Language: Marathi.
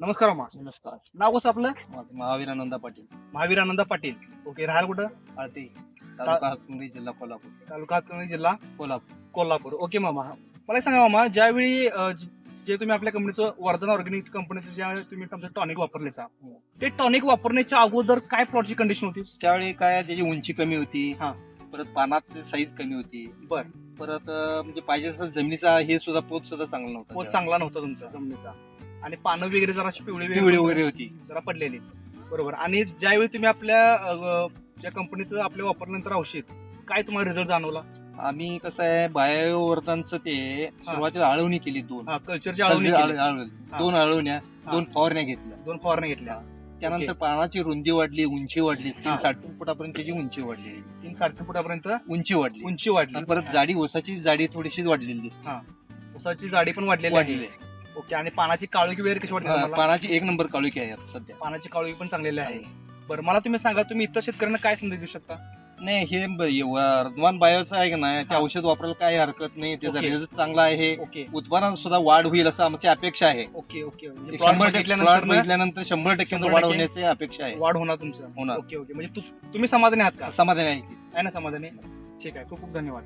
नमस्कार अम्मा नमस्कार. नाव कसं आपलं? महावीर आनंदा पाटील. महावीर आनंद पाटील. ओके राहायला कुठं? आळते तालुका हातकणंगले, जिल्हा कोल्हापूर. तालुका हातकणंगले, जिल्हा कोल्हापूर. कोल्हापूर. ओके मामा. मला एक सांगा मामा ज्यावेळी अं, जे तुम्ही आपल्या कंपनीचं वर्धन ऑर्गॅनिक कंपनीचं ज्या तुम्ही तुमचं टॉनिक वापरले सा ते टॉनिक वापरण्याच्या अगोदर काय प्लॉटची कंडिशन होती? त्यावेळी काय त्याची उंची कमी होती हा. परत पानाची साईज कमी होती. बर. परत अं, म्हणजे पाहिजे तसं जमिनीचा हे सुद्धा पोत सुद्धा चांगला नव्हता पोत. चांगला नव्हता तुमचा जमिनीचा. आणि पानं वगैरे जरा पिवळी पिवळी वगैरे होती. जरा पडलेली. बरोबर. आणि ज्यावेळी तुम्ही आपल्या ज्या कंपनीचं आपल्या वापरल्यानंतर औषध काय तुम्हाला रिझल्ट जाणवला? आम्ही कसं आहे बायोवर्धनचं ते सुरुवातीला आळवणी केली दोन. कल्चरची आळवणी. दोन आळवण्या. दोन फवारण्या घेतल्या. दोन फवारण्या घेतल्या. त्यानंतर. पानाची रुंदी वाढली उंची वाढली. तीन साठ फुटापर्यंत त्याची उंची वाढली. तीन साडेतीन फुटापर्यंत उंची वाढली. उंची वाढली. परत जाडी ओसाची जाडी थोडीशी वाढलेली दिसते. उसाची जाडी पण वाढलेली वाढली आहे. ओके आणि पानाची काळोखी वगैरे कशी वाटते तुम्हाला? पानाची एक नंबर काळुकी आहे आता सध्या. पानाची काळोखी पण चांगलेली आहे. बरं मला तुम्ही सांगा तुम्ही इतर शेतकऱ्यांना काय संदेश देऊ शकता? नाही हे ब- वर्धमान बायोचं आहे का नाही ते हा. औषध वापरायला काही हरकत नाही त्याचा ओके. रिझल्ट चांगला आहे. ओके. उत्पन्नात सुद्धा वाढ होईल असं आमची अपेक्षा आहे. ओके ओके म्हणजे एक plot शंभर टक्के बघितल्यानंतर ना बघितल्यानंतर शंभर टक्के शंभर वाढ टक्के होण्याची अपेक्षा आहे. वाढ होणार तुमचं. होणार. Okay okay. म्हणजे तु- तुम्ही समाधानी आहात का? समाधान आहे आहे ना समाधानी? ठीक आहे. खूप खूप धन्यवाद.